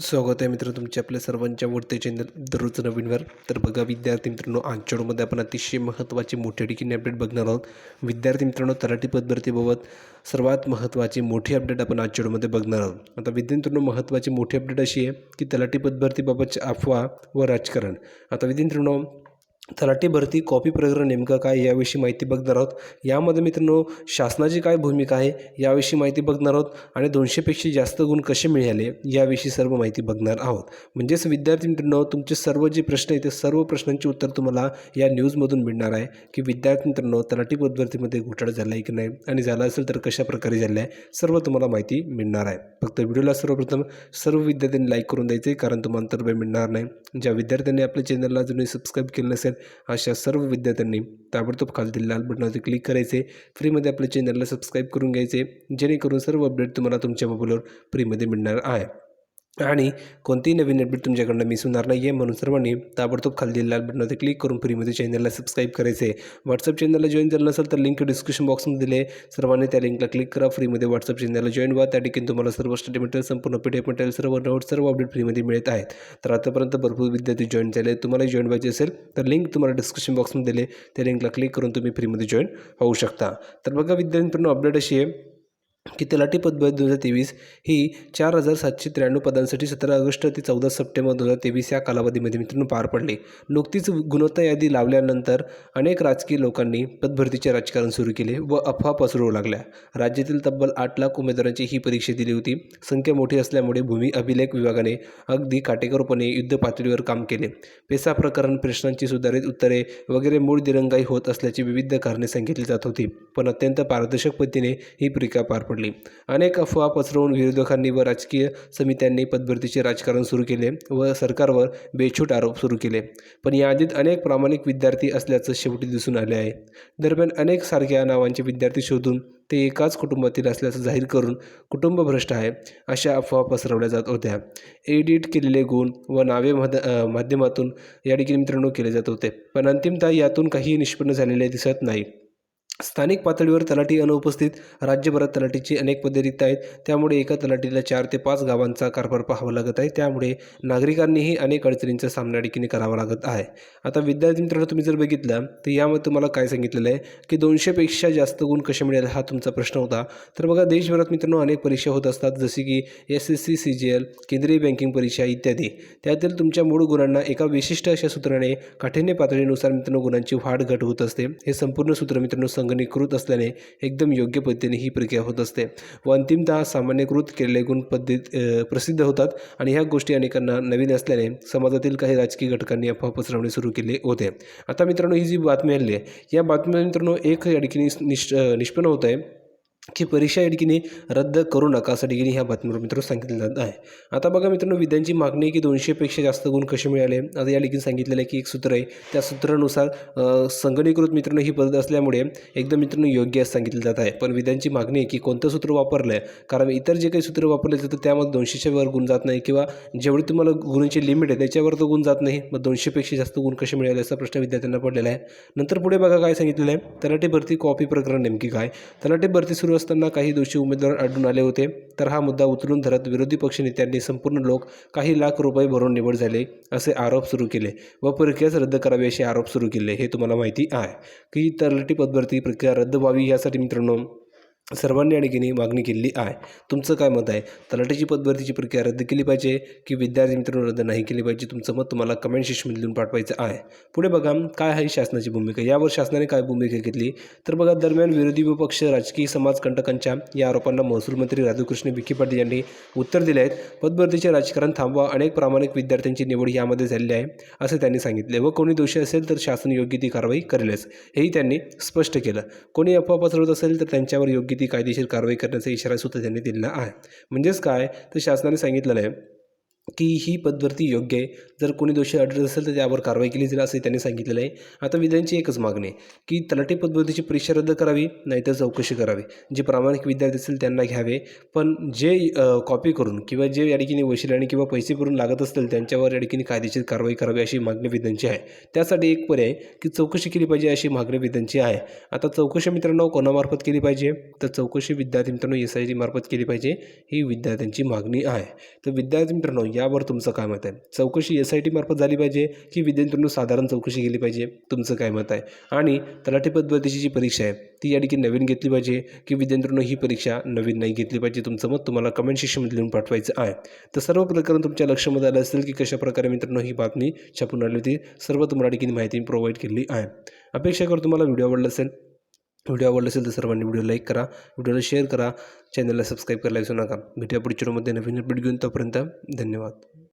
स्वागत आहे मित्र तुमच्या आपल्या सर्वांच्या वरते चॅनल दररोज नवीनवर तर बघा विद्यार्थी मित्रांनो आजच्या आपण अतिशय महत्त्वाची मोठी ठिकाणी अपडेट बघणार आहोत. विद्यार्थी मित्रांनो तलाठी पदभरतीबाबत सर्वात महत्त्वाची मोठी अपडेट आपण आजच्या बघणार आहोत. आता विद्यार्थी मित्रांनो महत्त्वाची मोठी अपडेट अशी आहे की तलाठी पदभरतीबाबतच्या अफवा व राजकारण. आता विद्यार्थी मित्रांनो तलाठी भरती कॉपी प्रकरण नेमकं काय याविषयी माहिती बघणार आहोत. यामध्ये मित्रांनो शासनाची काय भूमिका आहे याविषयी माहिती बघणार आहोत आणि दोनशेपेक्षा जास्त गुण कसे मिळाले याविषयी सर्व माहिती बघणार आहोत. म्हणजेच विद्यार्थी मित्रांनो तुमचे सर्व जे प्रश्न आहेत ते सर्व प्रश्नांची उत्तर तुम्हाला या न्यूजमधून मिळणार आहे. की विद्यार्थी मित्रांनो तलाठी पदभरतीमध्ये घोटाळा झाला आहे की नाही आणि झाला असेल तर कशा प्रकारे झाला आहे सर्व तुम्हाला माहिती मिळणार आहे. फक्त व्हिडिओला सर्वप्रथम सर्व विद्यार्थ्यांनी लाईक करून द्यायचे कारण तुम्हाला तर मिळणार नाही. ज्या विद्यार्थ्यांनी आपल्या चॅनलला अजूनही सबस्क्राईब केलं नसेल अशा सर्व विद्यार्थ्यांनी ताबडतोब खालतील लाल बटनावरती क्लिक करायचे. फ्रीमध्ये आपल्या चॅनलला सबस्क्राईब करून घ्यायचे. जेणेकरून सर्व अपडेट तुम्हाला तुमच्या मोबाईलवर फ्रीमध्ये मिळणार आहे. आणि कोणतीही नवीन अपडेट तुमच्याकडनं मिस होणार नाही आहे म्हणून सर्वांनी ताबडतोब खाली लाल बटनावरती क्लिक करून फ्रीमध्ये चॅनलला सबस्क्राईब करायचे व्हॉट्सअप चॅनलला जॉईन झालं नसेल तर लिंक डिस्क्रिप्शन बॉक्समध्ये दिले सर्वांनी त्या लिंकला क्लिक करा फ्रीमध्ये व्हॉट्सअप चॅनलला जॉईन व्हा. त्या ठिकाणी तुम्हाला सर्व स्टडी मटेरियल संपूर्ण पी डी एफ मटेरियल सर्व नोट्स सर्व अपडेट फ्रीमध्ये मिळत आहेत. तर आतापर्यंत भरपूर विद्यार्थी जॉईन झाले. तुम्हाला जॉईन व्हायचे असेल तर लिंक तुम्हाला डिस्क्रिप्शन बॉक्समध्ये दिले त्या लिंकला क्लिक करून तुम्ही फ्रीमध्ये जॉईन होऊ शकता. तर बघा विद्यार्थ्यांपर्यंत अपडेट अशी आहे. की तलाठी पदभर दोन हजार तेवीस ही चार हजार सातशे त्र्याण्णव पदांसाठी सतरा ऑगस्ट ते चौदा सप्टेंबर दोन हजार तेवीस या कालावधीमध्ये मित्रांनो पार पडली. नुकतीच गुणवत्ता यादी लावल्यानंतर अनेक राजकीय लोकांनी पदभरतीचे राजकारण सुरू केले व अफवा पसरवू लागल्या. राज्यातील तब्बल आठ लाख उमेदवारांची ही परीक्षा दिली होती. संख्या मोठी असल्यामुळे भूमी अभिलेख विभागाने अगदी काटेकोरपणे युद्ध पातळीवर काम केले. पेसा प्रकरण प्रश्नांची सुधारित उत्तरे वगैरे मूळ दिरंगाई होत असल्याची विविध कारणे सांगितली जात होती. पण अत्यंत पारदर्शक पद्धतीने ही परीक्षा पार पडली. अनेक अफवा पसरवून विरोधकांनी व राजकीय समित्यांनी पदभरतीचे राजकारण सुरू केले व सरकारवर बेछूट आरोप सुरू केले. पण यादीत अनेक प्रामाणिक विद्यार्थी असल्याचं शेवटी दिसून आले आहे. दरम्यान अनेक सारख्या नावांचे विद्यार्थी शोधून ते एकाच कुटुंबातील असल्याचं जाहीर करून कुटुंब भ्रष्ट आहे अशा अफवा पसरवल्या जात होत्या. एडिट केलेले गुण व नावे मध माध्यमातून या ठिकाणी मित्रांनो केले जात होते. पण अंतिमतः यातून काही निष्पन्न झालेले दिसत नाही. स्थानिक पातळीवर तलाठी अनुपस्थित राज्यभरात तलाठीची अनेक पदे रिक्त आहेत. त्यामुळे एका तलाठीला चार ते पाच गावांचा कारभार पाहावा लागत आहे. त्यामुळे नागरिकांनीही अनेक अडचणींचा सामना अडकीने करावा लागत आहे. आता विद्यार्थी मित्रांनो तुम्ही जर बघितलं तर यामध्ये तुम्हाला काय सांगितलेलं आहे? की दोनशेपेक्षा जास्त गुण कसे मिळाले हा तुमचा प्रश्न होता. तर बघा देशभरात मित्रांनो अनेक परीक्षा होत असतात जसे की S S C C G L केंद्रीय बँकिंग परीक्षा इत्यादी. त्यातील तुमच्या मूळ गुणांना एका विशिष्ट अशा सूत्राने काठिण्य पातळीनुसार मित्रांनो गुणांची वाढ घट होत असते. हे संपूर्ण सूत्र मित्रांनो संगणीकृत असल्याने एकदम योग्य पद्धतीने ही प्रक्रिया होत असते. व अंतिमतः सामान्यकृत केलेले गुण पद्धत प्रसिद्ध होतात आणि ह्या गोष्टी अनेकांना नवीन असल्याने समाजातील काही राजकीय घटकांनी अफवा पसरवणे सुरू केले होते. आता मित्रांनो ही जी बातमी आली आहे या बातम्या मित्रांनो एक या ठिकाणी निष् निष्पन्न होत आहे. की परीक्षा येईल की नाही रद्द करू नका असं डिग्री ह्या बातमीवर मित्र सांगितलं जात आहे. आता बघा मित्रांनो विद्यांची मागणी आहे की दोनशेपेक्षा जास्त गुण कसे मिळाले? आता या ठिकाणी सांगितलेलं आहे की एक सूत्र आहे. त्या सूत्रानुसार संगणीकृत मित्रांनो ही पद्धत असल्यामुळे एकदम मित्रांनो योग्य असं सांगितलं जात आहे. पण विद्यांची मागणी आहे की कोणतं सूत्र वापरलं आहे कारण इतर जे काही सूत्र वापरले जातं त्यामध्ये दोनशेच्या वर गुण जात नाही किंवा जेवढी तुम्हाला गुणांची लिमिट आहे त्याच्यावर तो गुण जात नाही. मग दोनशेपेक्षा जास्त गुण कसे मिळाले असा प्रश्न विद्यार्थ्यांना पडलेला आहे. नंतर पुढे बघा काय सांगितलेलं आहे. तलाठी भरती कॉपी प्रकरण नेमकी काय? तलाठी भरती सुरू असताना काही दोषी उमेदवार आढळून आले होते. तर हा मुद्दा उचलून धरत विरोधी पक्षनेत्यांनी संपूर्ण लोक काही लाख रुपये भरून निवड झाले असे आरोप सुरू केले व प्रक्रियाच रद्द करावी असे आरोप सुरू केले हे तुम्हाला माहिती आहे. की तरलटी पदभरती प्रक्रिया रद्द व्हावी यासाठी मित्रांनो सर्वांनी आणि ठिकाणी मागणी केलेली आहे. तुमचं काय मत आहे? तलाठीची पदभरतीची प्रक्रिया रद्द केली पाहिजे की विद्यार्थी मित्रांनो रद्द नाही केली पाहिजे? तुमचं मत तुम्हाला कमेंट सेक्शनमध्ये लिहून पाठवायचं आहे. पुढे बघा काय आहे शासनाची भूमिका? यावर शासनाने काय भूमिका घेतली? तर बघा दरम्यान विरोधी विपक्ष राजकीय समाजकंटकांच्या या आरोपांना महसूल मंत्री राधाकृष्ण विखे पाटील यांनी उत्तर दिले आहेत. पदभरतीचे राजकारण थांबवा अनेक प्रामाणिक विद्यार्थ्यांची निवड यामध्ये झालेली आहे असं त्यांनी सांगितले. व कोणी दोषी असेल तर शासन योग्य ती कारवाई करेलच हेही त्यांनी स्पष्ट केलं. कोणी अफवा पसरवत असेल तर त्यांच्यावर योग्य ती कायदेशीर कारवाई करण्याचा इशारा सुद्धा त्यांनी दिलेला आहे. म्हणजेच काय? तर शासनाने सांगितलेलं आहे की ही पदभरती योग्य आहे. जर कोणी दोषी आढळत असेल तर त्यावर कारवाई केली जाईल असं त्यांनी सांगितलेलं आहे. आता विद्यार्थ्यांची एकच मागणी आहे की तलाठी पदभरतीची परीक्षा रद्द करावी नाहीतर चौकशी करावी जे प्रामाणिक विद्यार्थी असेल त्यांना घ्यावे. पण जे कॉपी करून किंवा जे या ठिकाणी वशिलाने किंवा पैसे भरून लागत असतील त्यांच्यावर या ठिकाणी कायदेशीर कारवाई करावी अशी मागणी विद्यांची आहे. त्यासाठी एक पर्याय की चौकशी केली पाहिजे अशी मागणी विद्यांची आहे. आता चौकशी मित्रांनो कोणामार्फत केली पाहिजे? तर चौकशी विद्यार्थी मित्रांनो एस आय टी मार्फत केली पाहिजे ही विद्यार्थ्यांची मागणी आहे. तर विद्यार्थी मित्रांनो यावर तुमचं काय मत आहे? चौकशी एस आय टी मार्फत झाली पाहिजे की विद्यार्थ्यांनी साधारण चौकशी केली पाहिजे? तुमचं काय मत आहे? आणि तलाठी पद्धतीची जी परीक्षा आहे ती या ठिकाणी नवीन घेतली पाहिजे की विद्यार्थ्यांनी ही परीक्षा नवीन नाही घेतली पाहिजे? तुमचं मत तुम्हाला कमेंट सेक्शनमध्ये लिहून पाठवायचं आहे. तर सर्व प्रकरण तुमच्या लक्षामध्ये आलं असेल की कशाप्रकारे मित्रांनो ही बातमी छापून आली होती सर्व तुम्हाला ठिकाणी माहिती प्रोव्हाइड केली आहे. अपेक्षा करतो तुम्हाला व्हिडिओ आवडला असेल व्हिडिओ आवडला असेल तर सर्वांनी व्हिडिओ लाईक करा व्हिडिओला शेअर करा चॅनलला सबस्क्राईब करायला विसरू नका. भेटूया पुढच्या व्हिडिओमध्ये नवीन अपडेट घेऊन तोपर्यंत धन्यवाद.